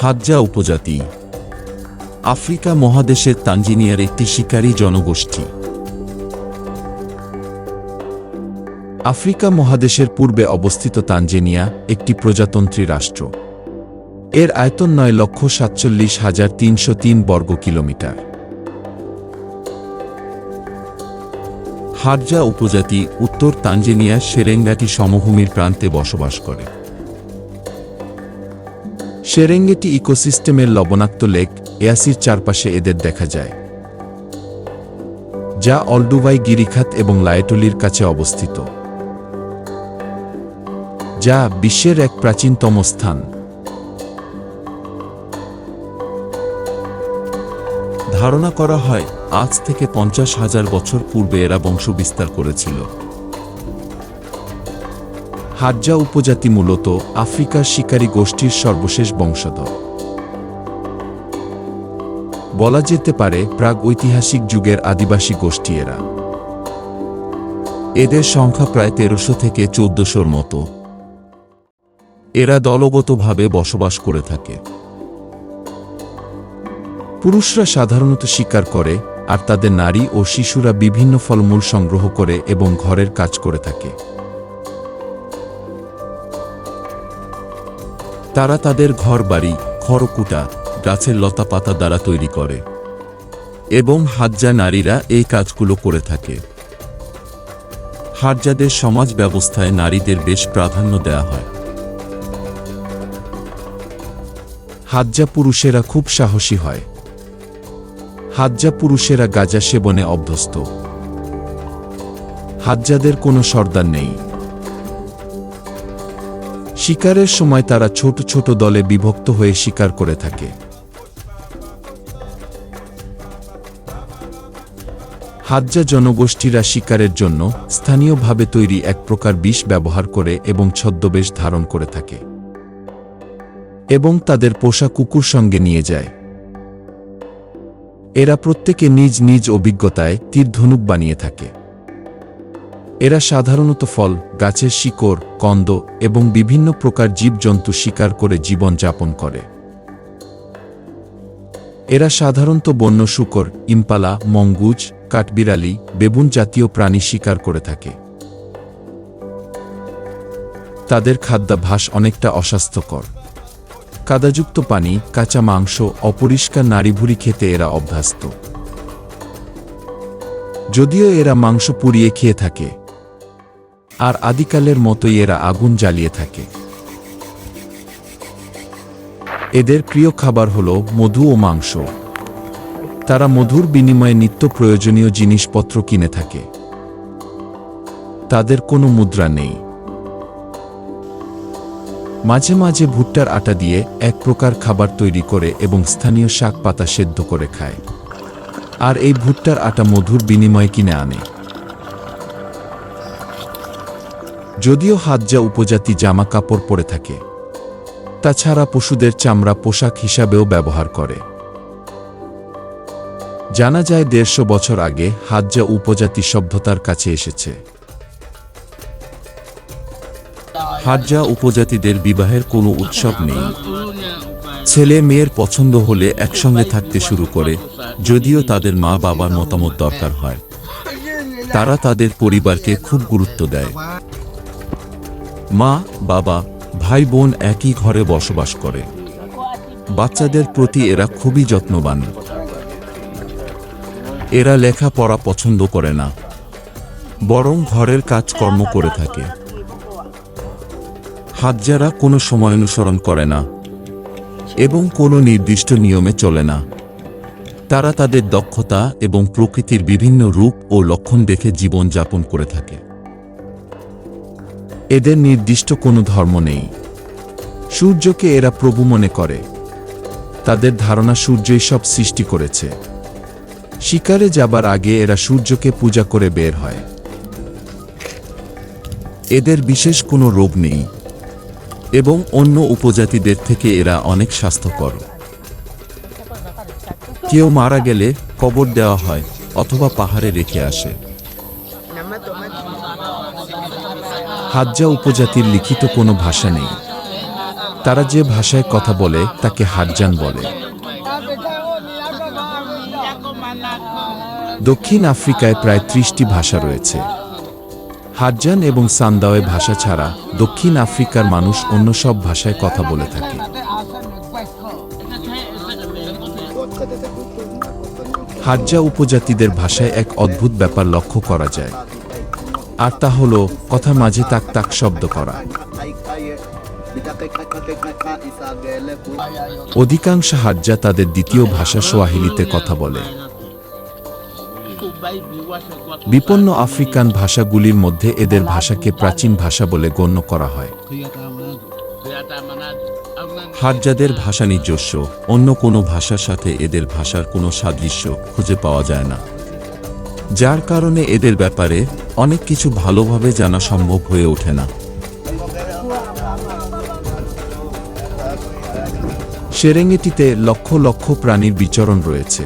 Hadza উপজাতি। Africa মহাদেশের তানজিনিয়ার একটি শিকারী জনগোষ্ঠী। আফ্রিকা মহাদেশের পূর্বে অবস্থিত তানজেনিয়া একটি প্রজাতন্ত্রী রাষ্ট্র। এর আয়তন নয় লক্ষ সাতচল্লিশ হাজার তিনশো তিন বর্গ কিলোমিটার। হারজা উপজাতি উত্তর তানজেনিয়ার সেরেঙ্গাটি সমভূমির প্রান্তে বসবাস করে। সেরেঙ্গেটি ইকোসিস্টেমের লবণাক্ত লেক এয়াসির চারপাশে এদের দেখা যায়, যা অলডুবাই গিরিখাত এবং লায়টলির কাছে অবস্থিত, যা বিশ্বের এক প্রাচীনতম স্থান। ধারণা করা হয়, আজ থেকে পঞ্চাশ হাজার বছর পূর্বে এরা বংশ বিস্তার করেছিল। হাজ্জা উপজাতি মূলত আফ্রিকার শিকারী গোষ্ঠীর সর্বশেষ বংশধর। বলা যেতে পারে প্রাগ ঐতিহাসিক যুগের আদিবাসী গোষ্ঠী এরা। এদের সংখ্যা প্রায় তেরোশো থেকে চোদ্দশোর মতো। এরা দলগতভাবে বসবাস করে থাকে। পুরুষরা সাধারণত শিকার করে আর তাদের নারী ও শিশুরা বিভিন্ন ফলমূল সংগ্রহ করে এবং ঘরের কাজ করে থাকে। তারা তাদের ঘর বাড়ি খড়কুটা, গাছের লতা পাতা দ্বারা তৈরি করে এবং হাজ্জা নারীরা এই কাজগুলো করে থাকে। হাজ্জাদের সমাজ ব্যবস্থায় নারীদের বেশ প্রাধান্য দেওয়া হয়। হাজ্জা পুরুষেরা খুব সাহসী হয়। হাজ্জা পুরুষেরা গাজা সেবনে অভ্যস্ত। হাজ্জাদের কোনো সর্দার নেই। শিকারের সময় তারা ছোট ছোট দলে বিভক্ত হয়ে শিকার করে থাকে। হাজ্জা জনগোষ্ঠীরা শিকারের জন্য স্থানীয়ভাবে তৈরি এক প্রকার বিষ ব্যবহার করে এবং ছদ্মবেশ ধারণ করে থাকে এবং তাদের পোষা কুকুর সঙ্গে নিয়ে যায়। এরা প্রত্যেকে নিজ নিজ অভিজ্ঞতায় তীর ধনুক বানিয়ে থাকে। এরা সাধারণত ফল, গাছের শিকড়, কন্দ এবং বিভিন্ন প্রকার জীবজন্তু শিকার করে জীবন যাপন করে। এরা সাধারণত বন্য শুকর, ইম্পালা মঙ্গুজ কাঠবিড়ালি বেবুন জাতীয় প্রাণী শিকার করে থাকে। তাদের খাদ্যাভ্যাস অনেকটা অস্বাস্থ্যকর। কাদাযুক্ত পানি, কাঁচা মাংস, অপরিষ্কার নাড়িভুড়ি খেতে এরা অভ্যস্ত। যদিও এরা মাংস পুড়িয়ে খেয়ে থাকে আর আদিকালের মতোই এরা আগুন জ্বালিয়ে থাকে। এদের প্রিয় খাবার হল মধু ও মাংস। তারা মধুর বিনিময়ে নিত্য প্রয়োজনীয় জিনিসপত্র কিনে থাকে। তাদের কোনো মুদ্রা নেই। মাঝে মাঝে ভুট্টার আটা দিয়ে এক প্রকার খাবার তৈরি করে এবং স্থানীয় শাক পাতা সেদ্ধ করে খায়। আর এই ভুট্টার আটা মধুর বিনিময়ে কিনে আনে। যদিও হাজ্জা উপজাতি জামা কাপড় পরে থাকে। তাছাড়া পশুদের চামড়া পোশাক হিসাবেও ব্যবহার করে। জানা যায় দেড়শো বছর আগে হাজ্জা উপজাতি সভ্যতার কাছে এসেছে। হাজ্জা উপজাতিদের বিবাহের কোনো উৎসব নেই। ছেলে মেয়ের পছন্দ হলে একসঙ্গে থাকতে শুরু করে, যদিও তাদের মা বাবার মতামত দরকার হয়। তারা তাদের পরিবারকে খুব গুরুত্ব দেয়। মা, বাবা, ভাই বোন একই ঘরে বসবাস করে। বাচ্চাদের প্রতি এরা খুবই যত্নবান। এরা লেখাপড়া পছন্দ করে না, বরং ঘরের কাজকর্ম করে থাকে। হাজ্জারা কোনো সময় অনুসরণ করে না এবং কোনো নির্দিষ্ট নিয়মে চলে না। তারা তাদের দক্ষতা এবং প্রকৃতির বিভিন্ন রূপ ও লক্ষণ দেখে জীবন যাপন করে থাকে। এদের নির্দিষ্ট কোনো ধর্ম নেই। সূর্যকে এরা প্রভু মনে করে। তাদের ধারণা সূর্যই সব সৃষ্টি করেছে। শিকারে যাবার আগে এরা সূর্যকে পূজা করে বের হয়। এদের বিশেষ কোনো রোগ নেই এবং অন্য উপজাতিদের থেকে এরা অনেক স্বাস্থ্যকর। কেউ মারা গেলে কবর দেওয়া হয় অথবা পাহাড়ে রেখে আসে। হাজ্জা উপজাতির লিখিত কোনো ভাষা নেই। তারা যে ভাষায় কথা বলে, তাকে হারজান বলে। দক্ষিণ আফ্রিকায় প্রায় ত্রিশটি ভাষা রয়েছে। হারজান এবং সান্দাওয়ে ভাষা ছাড়া দক্ষিণ আফ্রিকার মানুষ অন্য সব ভাষায় কথা বলে থাকে। হাজ্জা উপজাতিদের ভাষায় এক অদ্ভুত ব্যাপার লক্ষ্য করা যায়। আর তা হল কথার মাঝে তাক তাক শব্দ করা। অধিকাংশ হাজ্জা তাদের দ্বিতীয় ভাষা সোয়াহিলিতে কথা বলে। বিপন্ন আফ্রিকান ভাষাগুলির মধ্যে এদের ভাষাকে প্রাচীন ভাষা বলে গণ্য করা হয়। হাজ্জাদের ভাষা নিজস্ব, অন্য কোনো ভাষার সাথে এদের ভাষার কোনো সাদৃশ্য খুঁজে পাওয়া যায় না। যার কারণে এদের ব্যাপারে অনেক কিছু ভালোভাবে জানা সম্ভব হয়ে ওঠে না। সেরেঙ্গেটিতে লক্ষ লক্ষ প্রাণীর বিচরণ রয়েছে।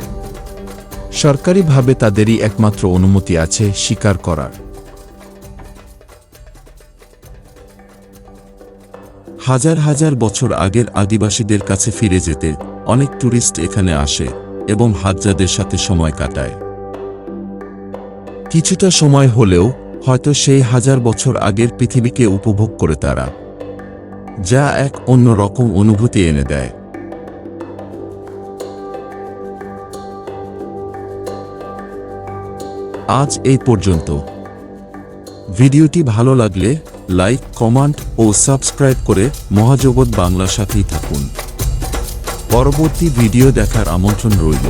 সরকারিভাবে তাদেরই একমাত্র অনুমতি আছে শিকার করার। হাজার হাজার বছর আগের আদিবাসীদের কাছে ফিরে যেতে অনেক ট্যুরিস্ট এখানে আসে এবং হাজ্জাদের সাথে সময় কাটায়। কিছুটা সময় হলেও, হয়তো সেই হাজার বছর আগের পৃথিবীকে উপভোগ করে তারা। যা এক অন্য রকম অনুভূতি এনে দেয়। আজ এই পর্যন্ত। ভিডিওটি ভালো লাগলে লাইক, কমেন্ট ও সাবস্ক্রাইব করে মহাজগৎ বাংলার সাথেই থাকুন। পরবর্তী ভিডিও দেখার আমন্ত্রণ রইল।